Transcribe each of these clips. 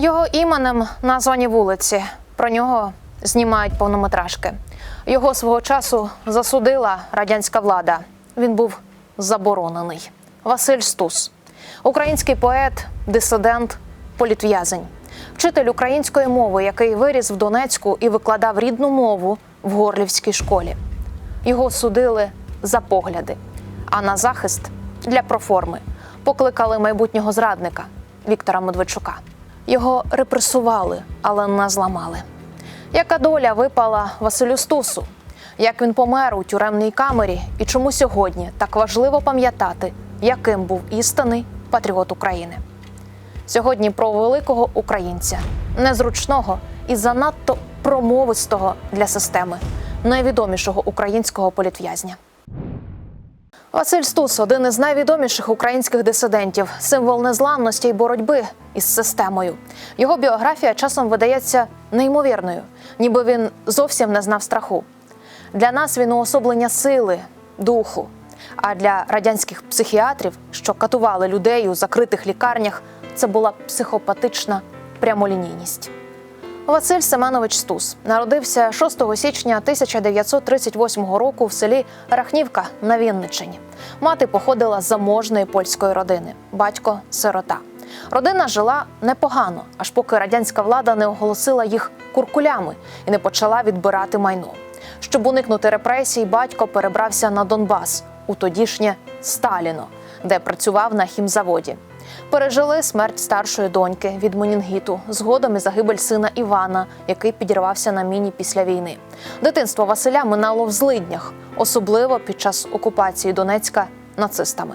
Його іменем названі вулиці. Про нього знімають повнометражки. Його свого часу засудила радянська влада. Він був заборонений. Василь Стус, український поет, дисидент, політв'язень, вчитель української мови, який виріс в Донецьку і викладав рідну мову в Горлівській школі. Його судили за погляди, а на захист для проформи покликали майбутнього зрадника Віктора Медведчука. Його репресували, але не зламали. Яка доля випала Василю Стусу? Як він помер у тюремній камері і чому сьогодні так важливо пам'ятати, яким був істинний патріот України? Сьогодні про великого українця, незручного і занадто промовистого для системи, найвідомішого українського політв'язня. Василь Стус один із найвідоміших українських дисидентів, символ незламності й боротьби із системою. Його біографія часом видається неймовірною, ніби він зовсім не знав страху. Для нас він уособлення сили, духу. А для радянських психіатрів, що катували людей у закритих лікарнях, це була психопатична прямолінійність. Василь Семенович Стус народився 6 січня 1938 року в селі Рахнівка на Вінниччині. Мати походила з заможної польської родини, батько сирота. Родина жила непогано, аж поки радянська влада не оголосила їх куркулями і не почала відбирати майно. Щоб уникнути репресій, батько перебрався на Донбас у тодішнє Сталіно, де працював на хімзаводі. Пережили смерть старшої доньки від менінгіту, згодом і загибель сина Івана, який підірвався на міні після війни. Дитинство Василя минало в злиднях, особливо під час окупації Донецька нацистами.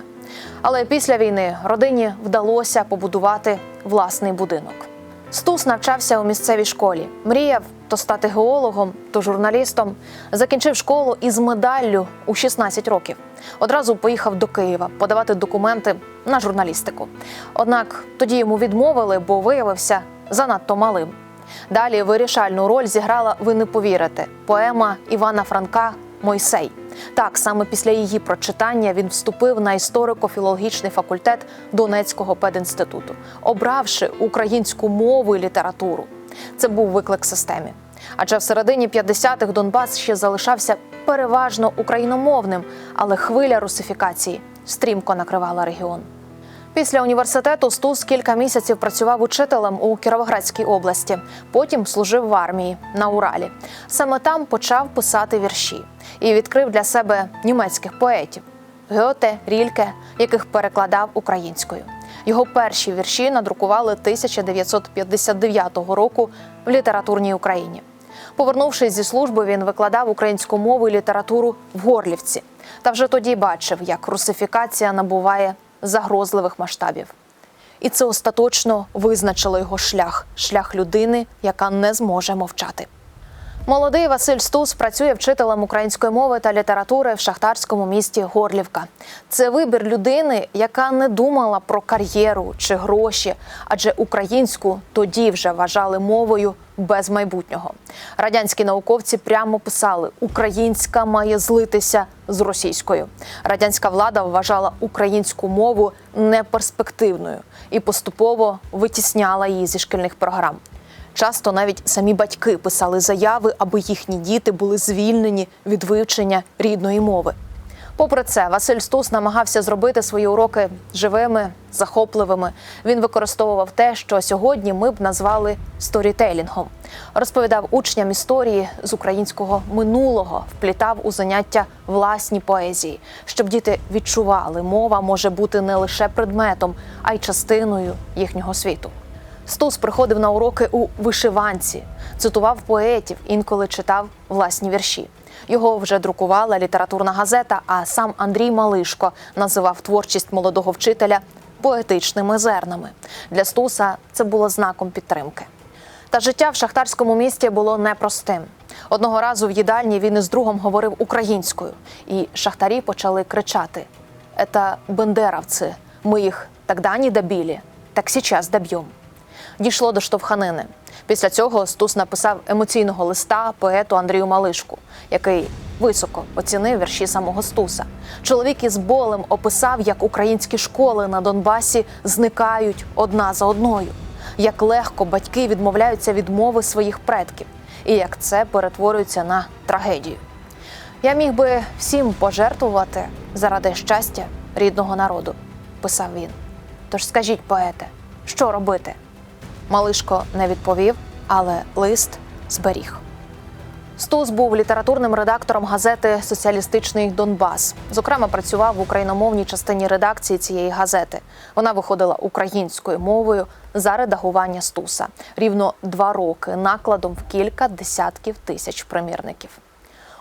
Але після війни родині вдалося побудувати власний будинок. Стус навчався у місцевій школі. Мріяв то стати геологом, то журналістом. Закінчив школу із медаллю у 16 років. Одразу поїхав до Києва подавати документи на журналістику. Однак тоді йому відмовили, бо виявився занадто малим. Далі вирішальну роль зіграла ви не повірите поема Івана Франка Мойсей. Так, саме після її прочитання він вступив на історико-філологічний факультет Донецького пединституту, обравши українську мову і літературу. Це був виклик системі. Адже в середині 50-х Донбас ще залишався переважно україномовним, але хвиля русифікації стрімко накривала регіон. Після університету Стус кілька місяців працював учителем у Кіровоградській області. Потім служив в армії на Уралі. Саме там почав писати вірші і відкрив для себе німецьких поетів Гьоте, Рільке, яких перекладав українською. Його перші вірші надрукували 1959 року в літературній Україні. Повернувшись зі служби, він викладав українську мову і літературу в Горлівці. Та вже тоді бачив, як русифікація набуває загрозливих масштабів. І це остаточно визначило його шлях шлях людини, яка не зможе мовчати. Молодий Василь Стус працює вчителем української мови та літератури в шахтарському місті Горлівка. Це вибір людини, яка не думала про кар'єру чи гроші, адже українську тоді вже вважали мовою без майбутнього. Радянські науковці прямо писали: Українська має злитися з російською. Радянська влада вважала українську мову неперспективною і поступово витісняла її зі шкільних програм. Часто навіть самі батьки писали заяви, аби їхні діти були звільнені від вивчення рідної мови. Попри це, Василь Стус намагався зробити свої уроки живими, захопливими. Він використовував те, що сьогодні ми б назвали сторітелінгом. Розповідав учням історії з українського минулого, вплітав у заняття власні поезії, щоб діти відчували, мова може бути не лише предметом, а й частиною їхнього світу. Стус приходив на уроки у вишиванці, цитував поетів, інколи читав власні вірші. Його вже друкувала літературна газета. А сам Андрій Малишко називав творчість молодого вчителя поетичними зернами. Для Стуса це було знаком підтримки. Та життя в шахтарському місті було непростим. Одного разу в їдальні він із другом говорив українською, і шахтарі почали кричати: «Это бендеровці, ми їх тогда не добили, так сейчас доб'ємо дійшло до штовханини. Після цього Стус написав емоційного листа поету Андрію Малишку, який високо оцінив вірші самого Стуса. Чоловік із болем описав, як українські школи на Донбасі зникають одна за одною. як легко батьки відмовляються від мови своїх предків, і як це перетворюється на трагедію. Я міг би всім пожертвувати заради щастя рідного народу, писав він. Тож скажіть, поете, що робити? Малишко не відповів, але лист зберіг. Стус був літературним редактором газети Соціалістичний Донбас. Зокрема, працював в україномовній частині редакції цієї газети. Вона виходила українською мовою за редагування Стуса рівно два роки накладом в кілька десятків тисяч примірників.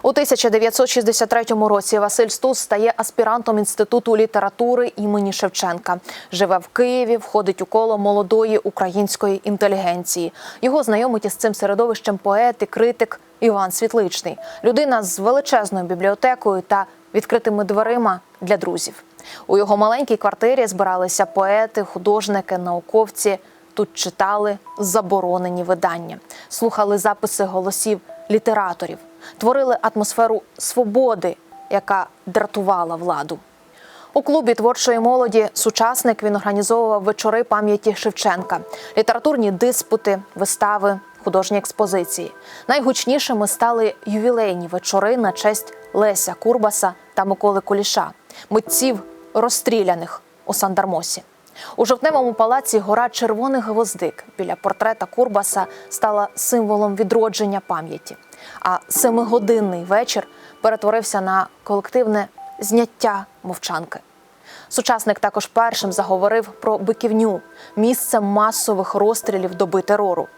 У 1963 році Василь Стус стає аспірантом інституту літератури імені Шевченка. Живе в Києві, входить у коло молодої української інтелігенції. Його знайомить із цим середовищем поет і критик Іван Світличний, людина з величезною бібліотекою та відкритими дверима для друзів. У його маленькій квартирі збиралися поети, художники, науковці. Тут читали заборонені видання, слухали записи голосів літераторів, творили атмосферу свободи, яка дратувала владу. У клубі творчої молоді сучасник він організовував вечори пам'яті Шевченка, літературні диспути, вистави, художні експозиції. Найгучнішими стали ювілейні вечори на честь Леся Курбаса та Миколи Куліша, митців розстріляних у Сандармосі. У жовтневому палаці гора червоних гвоздик біля портрета Курбаса стала символом відродження пам'яті. А семигодинний вечір перетворився на колективне зняття мовчанки. Сучасник також першим заговорив про биківню місце масових розстрілів доби терору.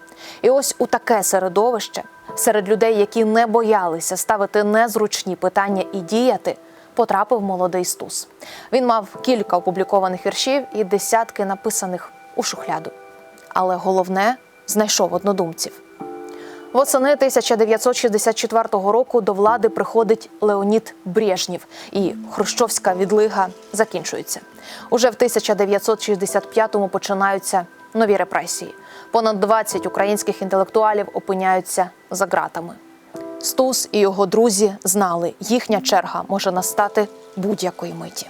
І ось у таке середовище, серед людей, які не боялися ставити незручні питання і діяти, потрапив молодий стус. Він мав кілька опублікованих віршів і десятки написаних у шухляду. Але головне знайшов однодумців. Восени 1964 року до влади приходить Леонід Брежнєв, і хрущовська відлига закінчується. Уже в 1965-му починаються нові репресії. Понад 20 українських інтелектуалів опиняються за ґратами. Стус і його друзі знали, їхня черга може настати будь-якої миті.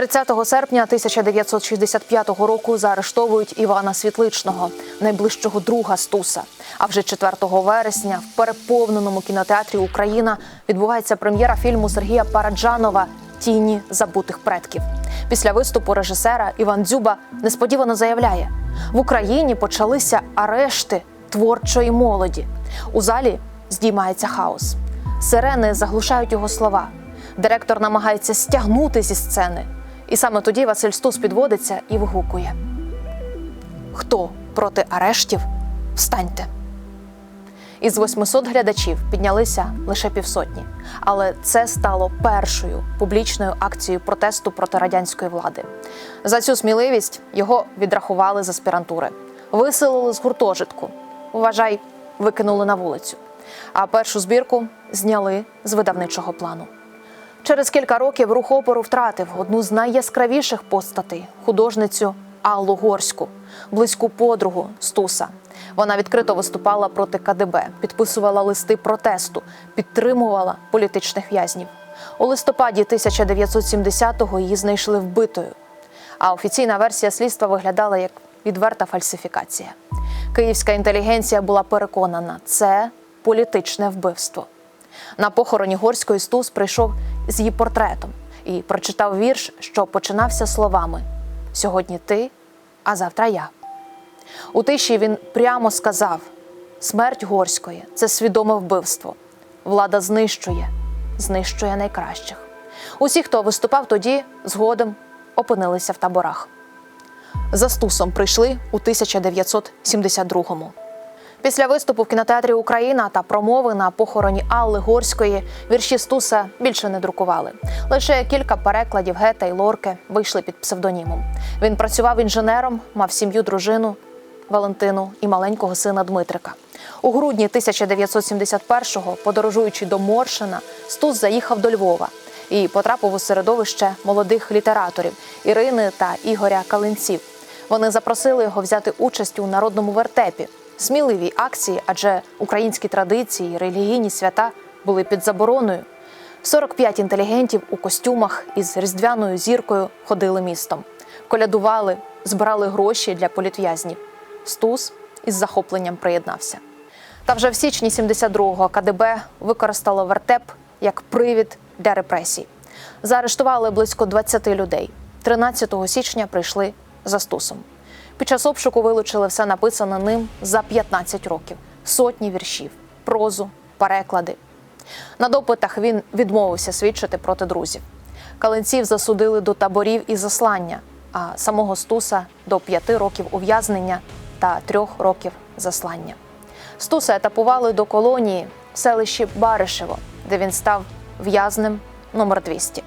30 серпня 1965 року заарештовують Івана Світличного, найближчого друга Стуса. А вже 4 вересня в переповненому кінотеатрі Україна відбувається прем'єра фільму Сергія Параджанова Тіні забутих предків. Після виступу режисера Іван Дзюба несподівано заявляє: в Україні почалися арешти творчої молоді. У залі здіймається хаос. Сирени заглушають його слова. Директор намагається стягнути зі сцени. І саме тоді Василь Стус підводиться і вигукує: Хто проти арештів? Встаньте. Із 800 глядачів піднялися лише півсотні, але це стало першою публічною акцією протесту проти радянської влади. За цю сміливість його відрахували з аспірантури, виселили з гуртожитку. Вважай, викинули на вулицю. А першу збірку зняли з видавничого плану. Через кілька років рух опору втратив одну з найяскравіших постатей художницю Аллу Горську, близьку подругу Стуса. Вона відкрито виступала проти КДБ, підписувала листи протесту, підтримувала політичних в'язнів. У листопаді 1970-го її знайшли вбитою. А офіційна версія слідства виглядала як відверта фальсифікація. Київська інтелігенція була переконана, це політичне вбивство. На похороні Горської Стус прийшов з її портретом і прочитав вірш, що починався словами: Сьогодні ти, а завтра я. У тиші він прямо сказав: смерть горської це свідоме вбивство. Влада знищує, знищує найкращих. Усі, хто виступав тоді, згодом опинилися в таборах. За Стусом прийшли у 1972-му. Після виступу в кінотеатрі Україна та промови на похороні Алли Горської вірші Стуса більше не друкували. Лише кілька перекладів Гета й Лорки вийшли під псевдонімом. Він працював інженером, мав сім'ю, дружину Валентину і маленького сина Дмитрика. У грудні 1971-го, подорожуючи до Моршина, Стус заїхав до Львова і потрапив у середовище молодих літераторів Ірини та Ігоря Калинців. Вони запросили його взяти участь у народному вертепі сміливій акції, адже українські традиції, релігійні свята були під забороною. 45 інтелігентів у костюмах із різдвяною зіркою ходили містом, колядували, збирали гроші для політв'язнів. Стус із захопленням приєднався. Та вже в січні 72-го КДБ використало вертеп як привід для репресій. Заарештували близько 20 людей. 13 січня прийшли за Стусом. Під час обшуку вилучили все написане ним за 15 років: сотні віршів, прозу, переклади. На допитах він відмовився свідчити проти друзів. Каленців засудили до таборів і заслання, а самого Стуса до п'яти років ув'язнення та трьох років заслання. Стуса етапували до колонії в селищі Баришево, де він став в'язнем номер 200.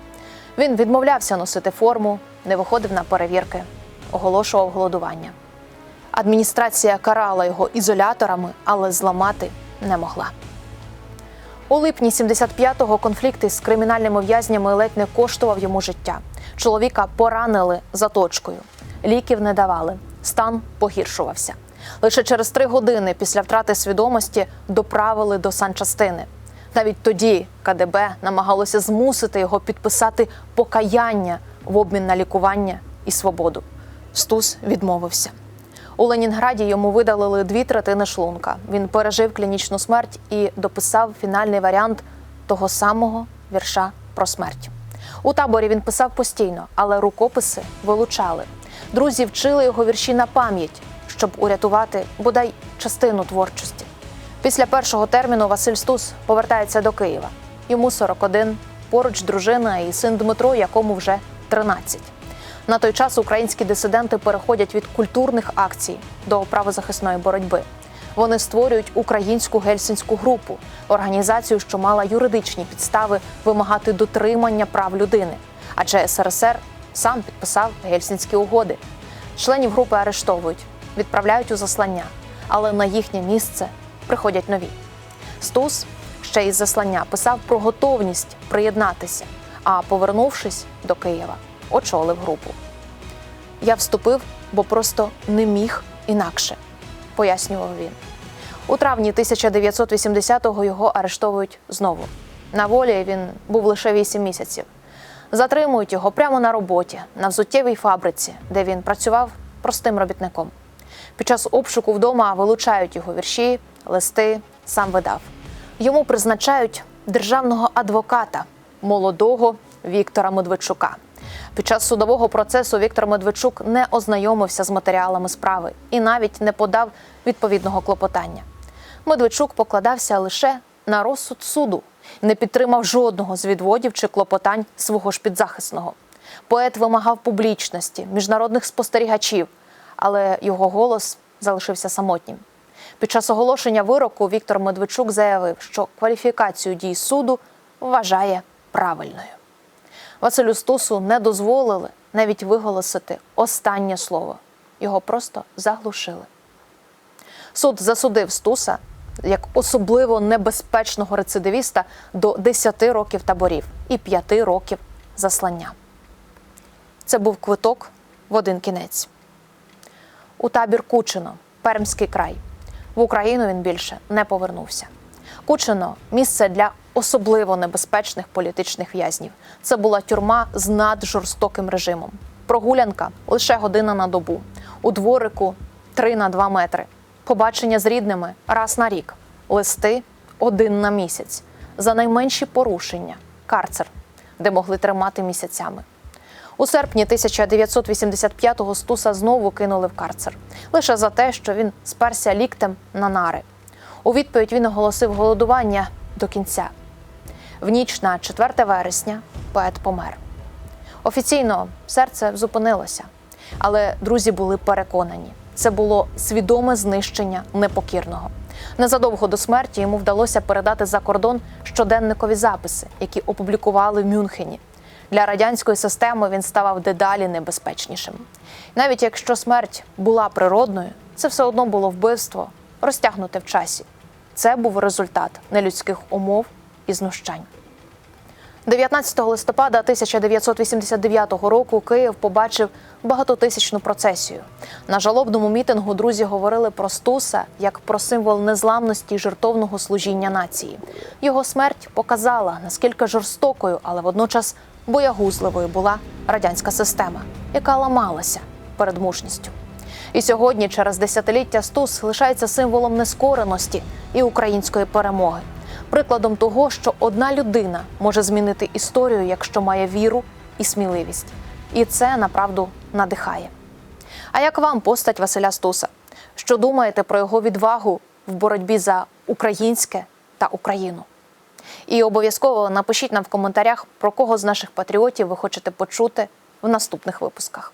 Він відмовлявся носити форму, не виходив на перевірки, оголошував голодування. Адміністрація карала його ізоляторами, але зламати не могла. У липні 75-го конфлікт із кримінальними в'язнями ледь не коштував йому життя. Чоловіка поранили заточкою, ліків не давали, стан погіршувався. Лише через три години після втрати свідомості доправили до санчастини. Навіть тоді КДБ намагалося змусити його підписати покаяння в обмін на лікування і свободу. Стус відмовився. У Ленінграді йому видалили дві третини шлунка. Він пережив клінічну смерть і дописав фінальний варіант того самого вірша про смерть. У таборі він писав постійно, але рукописи вилучали. Друзі вчили його вірші на пам'ять, щоб урятувати бодай частину творчості. Після першого терміну Василь Стус повертається до Києва. Йому 41, поруч дружина і син Дмитро, якому вже 13. На той час українські дисиденти переходять від культурних акцій до правозахисної боротьби. Вони створюють українську гельсінську групу, організацію, що мала юридичні підстави вимагати дотримання прав людини. Адже СРСР сам підписав гельсінські угоди. Членів групи арештовують, відправляють у заслання, але на їхнє місце приходять нові. Стус ще із заслання писав про готовність приєднатися, а повернувшись до Києва, очолив групу. Я вступив, бо просто не міг інакше, пояснював він. У травні 1980-го його арештовують знову. На волі він був лише 8 місяців. Затримують його прямо на роботі, на взуттєвій фабриці, де він працював простим робітником. Під час обшуку вдома вилучають його вірші, листи, сам видав. Йому призначають державного адвоката молодого Віктора Медведчука. Під час судового процесу Віктор Медведчук не ознайомився з матеріалами справи і навіть не подав відповідного клопотання. Медведчук покладався лише на розсуд суду, не підтримав жодного з відводів чи клопотань свого ж підзахисного. Поет вимагав публічності, міжнародних спостерігачів, але його голос залишився самотнім. Під час оголошення вироку Віктор Медведчук заявив, що кваліфікацію дій суду вважає правильною. Василю Стусу не дозволили навіть виголосити останнє слово. Його просто заглушили. Суд засудив Стуса як особливо небезпечного рецидивіста до 10 років таборів і 5 років заслання. Це був квиток в один кінець. У табір Кучино, Пермський край. В Україну він більше не повернувся. Кучино місце для особливо небезпечних політичних в'язнів. Це була тюрма з наджорстоким режимом. Прогулянка лише година на добу. У дворику 3 на 2 метри. Побачення з рідними раз на рік. Листи один на місяць. За найменші порушення карцер, де могли тримати місяцями. У серпні 1985-го Стуса знову кинули в карцер лише за те, що він сперся ліктем на нари. У відповідь він оголосив голодування до кінця. В ніч на 4 вересня поет помер. Офіційно серце зупинилося, але друзі були переконані, це було свідоме знищення непокірного. Незадовго до смерті йому вдалося передати за кордон щоденникові записи, які опублікували в Мюнхені. Для радянської системи він ставав дедалі небезпечнішим. Навіть якщо смерть була природною, це все одно було вбивство, розтягнуте в часі. Це був результат нелюдських умов і знущань. 19 листопада 1989 року Київ побачив багатотисячну процесію. На жалобному мітингу друзі говорили про Стуса як про символ незламності й жертовного служіння нації. Його смерть показала, наскільки жорстокою, але водночас боягузливою була радянська система, яка ламалася перед мужністю. І сьогодні, через десятиліття, Стус лишається символом нескореності і української перемоги, прикладом того, що одна людина може змінити історію, якщо має віру і сміливість. І це направду надихає. А як вам постать Василя Стуса? Що думаєте про його відвагу в боротьбі за українське та Україну? І обов'язково напишіть нам в коментарях, про кого з наших патріотів ви хочете почути в наступних випусках.